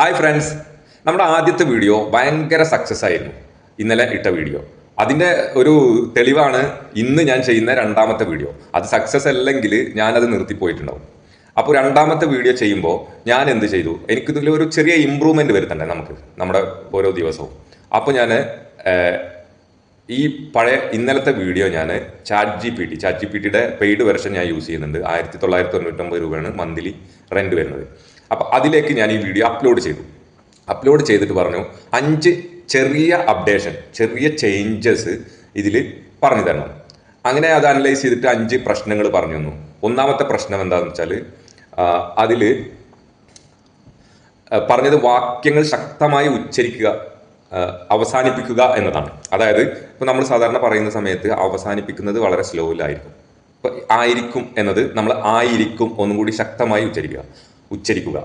Hi friends നമ്മുടെ ആദ്യത്തെ video ഭയങ്കര സക്സസ് ആയിരുന്നു. ഇന്നലെ ഇട്ട വീഡിയോ. അതിന്റെ ഒരു തെളിവാണ് ഇന്ന് ഞാൻ ചെയ്യുന്ന രണ്ടാമത്തെ വീഡിയോ. അത് സക്സസ് അല്ലെങ്കിൽ ഞാനത് നിർത്തിപ്പോയിട്ടുണ്ടാവും. അപ്പോൾ രണ്ടാമത്തെ വീഡിയോ ചെയ്യുമ്പോൾ ഞാൻ എന്ത് ചെയ്തു? എനിക്കിതിൽ ഒരു ചെറിയ ഇമ്പ്രൂവ്മെന്റ് വരുത്തണ്ടേ നമുക്ക് നമ്മുടെ ഓരോ ദിവസവും. അപ്പോൾ ഞാൻ ഈ പഴയ ഇന്നലത്തെ വീഡിയോ ഞാൻ chat G P T chat G P ടിയുടെ പെയ്ഡ് വെർഷൻ ഞാൻ യൂസ് ചെയ്യുന്നുണ്ട്. ആയിരത്തി തൊള്ളായിരത്തി തൊണ്ണൂറ്റൊമ്പത് രൂപയാണ് മന്ത്ലി റെന്റ് വരുന്നത്. അപ്പോൾ അതിലേക്ക് ഞാൻ ഈ വീഡിയോ അപ്ലോഡ് ചെയ്തു. അപ്ലോഡ് ചെയ്തിട്ട് പറഞ്ഞു അഞ്ച് ചെറിയ അപ്ഡേഷൻ ചെറിയ ചേഞ്ചസ് ഇതിൽ പറഞ്ഞു തരണം. അങ്ങനെ അത് അനലൈസ് ചെയ്തിട്ട് അഞ്ച് പ്രശ്നങ്ങൾ പറഞ്ഞു തന്നു. ഒന്നാമത്തെ പ്രശ്നം എന്താണെന്ന് വെച്ചാൽ അതിൽ പറഞ്ഞത് വാക്യങ്ങൾ ശക്തമായി ഉച്ചരിക്കുക അവസാനിപ്പിക്കുക എന്നതാണ്. അതായത് ഇപ്പൊ നമ്മൾ സാധാരണ പറയുന്ന സമയത്ത് അവസാനിപ്പിക്കുന്നത് വളരെ സ്ലോയിലായിരിക്കും ഇപ്പം ആയിരിക്കും എന്നത് നമ്മൾ ആയിരിക്കും ഒന്നും കൂടി ശക്തമായി ഉച്ചരിക്കുക. ഉച്ചരിക്കുക.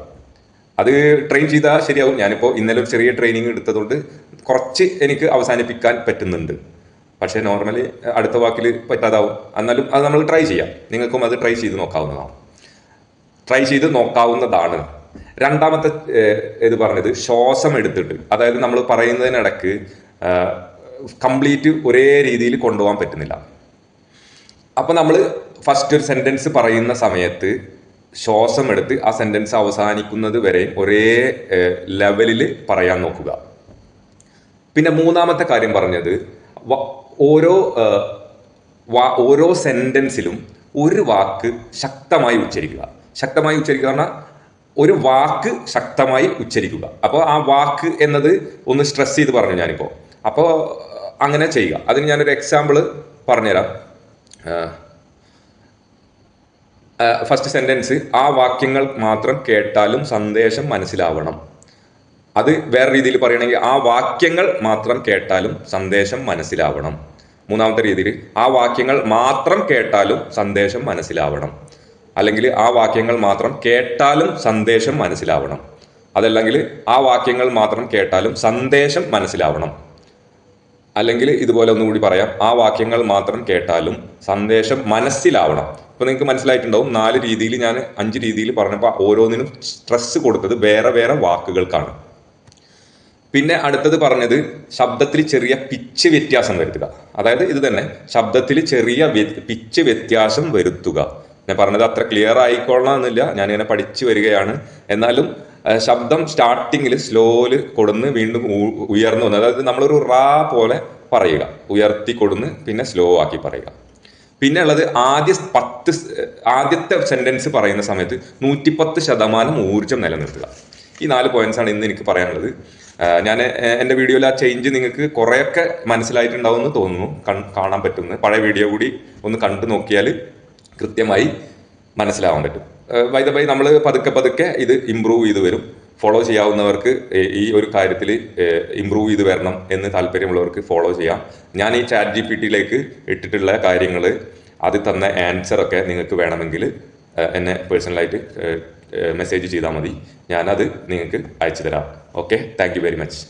അത് ട്രെയിൻ ചെയ്താൽ ശരിയാവും. ഞാനിപ്പോൾ ഇന്നലെ ഒരു ചെറിയ ട്രെയിനിങ് എടുത്തതുകൊണ്ട് കുറച്ച് എനിക്ക് അവസാനിപ്പിക്കാൻ പറ്റുന്നുണ്ട്. പക്ഷേ നോർമലി അടുത്ത വാക്കിൽ പറ്റാതാവും. എന്നാലും അത് നമ്മൾ ട്രൈ ചെയ്യാം. നിങ്ങൾക്കും അത് ട്രൈ ചെയ്ത് നോക്കാവുന്നതാണ്. ട്രൈ ചെയ്ത് നോക്കാവുന്നതാണ്. രണ്ടാമത്തെ ഇത് പറഞ്ഞത് ശ്വാസം എടുത്തിട്ട്. അതായത് നമ്മൾ പറയുന്നതിനിടക്ക് കംപ്ലീറ്റ് ഒരേ രീതിയിൽ കൊണ്ടുപോകാൻ പറ്റുന്നില്ല. അപ്പോൾ നമ്മൾ ഫസ്റ്റ് ഒരു സെന്റൻസ് പറയുന്ന സമയത്ത് ശ്വാസം എടുത്ത് ആ സെന്റൻസ് അവസാനിക്കുന്നത് വരെ ഒരേ ലെവലിൽ പറയാൻ നോക്കുക. പിന്നെ മൂന്നാമത്തെ കാര്യം പറഞ്ഞത് ഓരോ ഓരോ സെന്റൻസിലും ഒരു വാക്ക് ശക്തമായി ഉച്ചരിക്കുക. ശക്തമായി ഉച്ചരിക്കുക പറഞ്ഞാൽ ഒരു വാക്ക് ശക്തമായി ഉച്ചരിക്കുക. അപ്പോൾ ആ വാക്ക് എന്നത് ഒന്ന് സ്ട്രെസ് ചെയ്ത് പറഞ്ഞു ഞാനിപ്പോൾ അപ്പോൾ അങ്ങനെ ചെയ്യുക. അതിന് ഞാനൊരു എക്സാമ്പിൾ പറഞ്ഞുതരാം. ഫസ്റ്റ് സെന്റൻസ് ആ വാക്യങ്ങൾ മാത്രം കേട്ടാലും സന്ദേശം മനസ്സിലാവണം. അത് വേറെ രീതിയിൽ പറയുകയാണെങ്കിൽ ആ വാക്യങ്ങൾ മാത്രം കേട്ടാലും സന്ദേശം മനസ്സിലാവണം. മൂന്നാമത്തെ രീതിയിൽ ആ വാക്യങ്ങൾ മാത്രം കേട്ടാലും സന്ദേശം മനസ്സിലാവണം. അല്ലെങ്കിൽ ആ വാക്യങ്ങൾ മാത്രം കേട്ടാലും സന്ദേശം മനസ്സിലാവണം. അതല്ലെങ്കിൽ ആ വാക്യങ്ങൾ മാത്രം കേട്ടാലും സന്ദേശം മനസ്സിലാവണം. അല്ലെങ്കിൽ ഇതുപോലെ ഒന്നുകൂടി പറയാം. ആ വാക്യങ്ങൾ മാത്രം കേട്ടാലും സന്ദേശം മനസ്സിലാവണം. ഇപ്പൊ നിങ്ങൾക്ക് മനസ്സിലായിട്ടുണ്ടാവും നാല് രീതിയിൽ ഞാൻ അഞ്ച് രീതിയിൽ പറഞ്ഞപ്പോൾ ഓരോന്നിനും സ്ട്രെസ് കൊടുത്തത് വേറെ വേറെ വാക്കുകൾക്കാണ്. പിന്നെ അടുത്തത് പറഞ്ഞത് ശബ്ദത്തിൽ ചെറിയ പിച്ച് വ്യത്യാസം വരുത്തുക. അതായത് ഇത് തന്നെ ശബ്ദത്തിൽ ചെറിയ പിച്ച് വ്യത്യാസം വരുത്തുക. ഞാൻ പറഞ്ഞത് അത്ര ക്ലിയർ ആയിക്കൊള്ളണമെന്നില്ല ഞാനിങ്ങനെ പഠിച്ചു വരികയാണ്. എന്നാലും ശബ്ദം സ്റ്റാർട്ടിങ്ങിൽ സ്ലോയിൽ കൊടുന്ന് വീണ്ടും ഉയർന്നു വന്ന് അതായത് നമ്മളൊരു റാ പോലെ പറയുക. ഉയർത്തി കൊടുന്ന് പിന്നെ സ്ലോ ആക്കി പറയുക. പിന്നെ ഉള്ളത് ആദ്യ പത്ത് ആദ്യത്തെ സെന്റൻസ് പറയുന്ന സമയത്ത് നൂറ്റിപ്പത്ത് ശതമാനം ഊർജം നിലനിർത്തുക. ഈ നാല് പോയിന്റ്സ് ആണ് ഇന്ന് എനിക്ക് പറയാനുള്ളത്. ഞാൻ എന്റെ വീഡിയോയിൽ ആ ചേഞ്ച് നിങ്ങൾക്ക് കുറേയൊക്കെ മനസ്സിലായിട്ടുണ്ടാവും എന്ന് തോന്നുന്നു കാണാൻ പറ്റുന്നു പഴയ വീഡിയോ കൂടി ഒന്ന് കണ്ടു നോക്കിയാൽ കൃത്യമായി മനസ്സിലാവാൻ പറ്റും. ബൈ ബൈ നമ്മൾ പതുക്കെ പതുക്കെ ഇത് ഇമ്പ്രൂവ് ചെയ്ത് വരും. ഫോളോ ചെയ്യാവുന്നവർക്ക് ഈ ഒരു കാര്യത്തിൽ ഇമ്പ്രൂവ് ചെയ്ത് വരണം എന്ന് താല്പര്യമുള്ളവർക്ക് ഫോളോ ചെയ്യാം. ഞാൻ ഈ ചാറ്റ് ജി പി ടിയിലേക്ക് ഇട്ടിട്ടുള്ള കാര്യങ്ങൾ അത് തന്ന ആൻസർ ഒക്കെ നിങ്ങൾക്ക് വേണമെങ്കിൽ എന്നെ പേഴ്സണലായിട്ട് മെസ്സേജ് ചെയ്താൽ മതി. ഞാനത് നിങ്ങൾക്ക് അയച്ചു തരാം. Okay thank very much